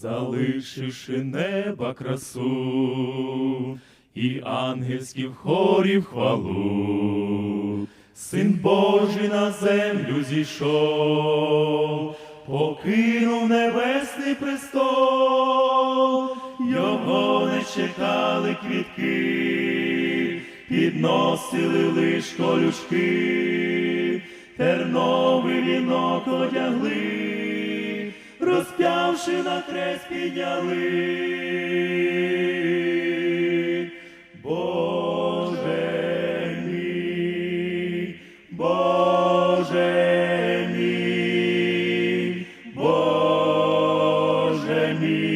залишивши неба красу і ангельських хорів хвалу, Син Божий на землю зійшов, покинув небесний престол, його не чекали квітки, підносили лиш колючки, терновий вінок одягли, розп'явши на хрест підняли. Боже мій, Боже мій, Боже мій,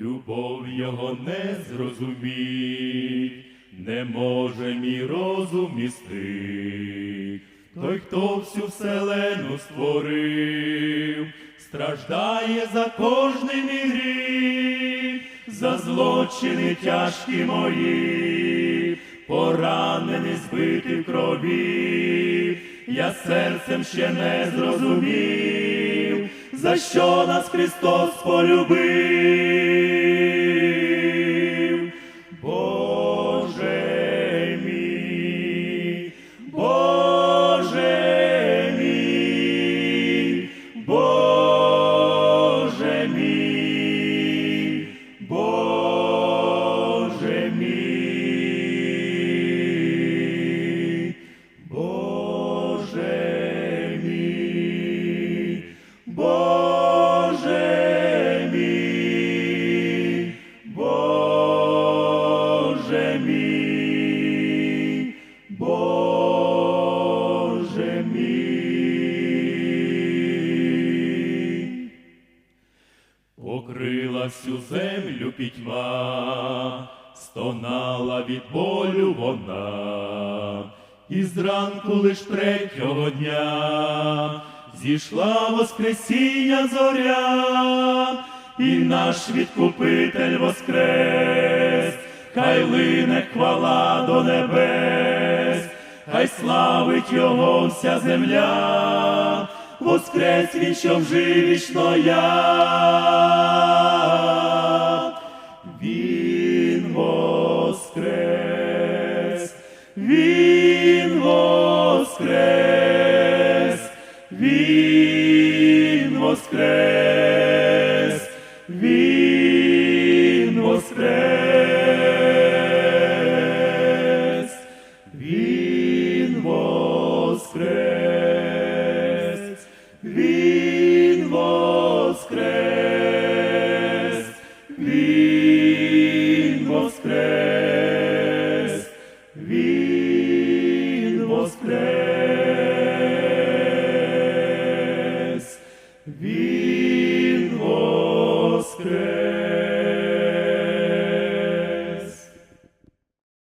Любов його не зрозуміть, не може мій розум містить. Той, хто всю вселену створив, страждає за кожний мій гріх, за злочини тяжкі мої, поранений, збитий в крові, я серцем ще не зрозумів, за що нас Христос полюбив. Боже. Покрила всю землю пітьма, стонала від болю вона, і зранку лиш третього дня зійшла воскресіння зоря, і наш відкупитель воскрес, хай лине хвала до небес, хай славить його вся земля, воскрес він, що вжив я. Він воскрес, він воскрес, він воскрес, він воскрес! Він воскрес!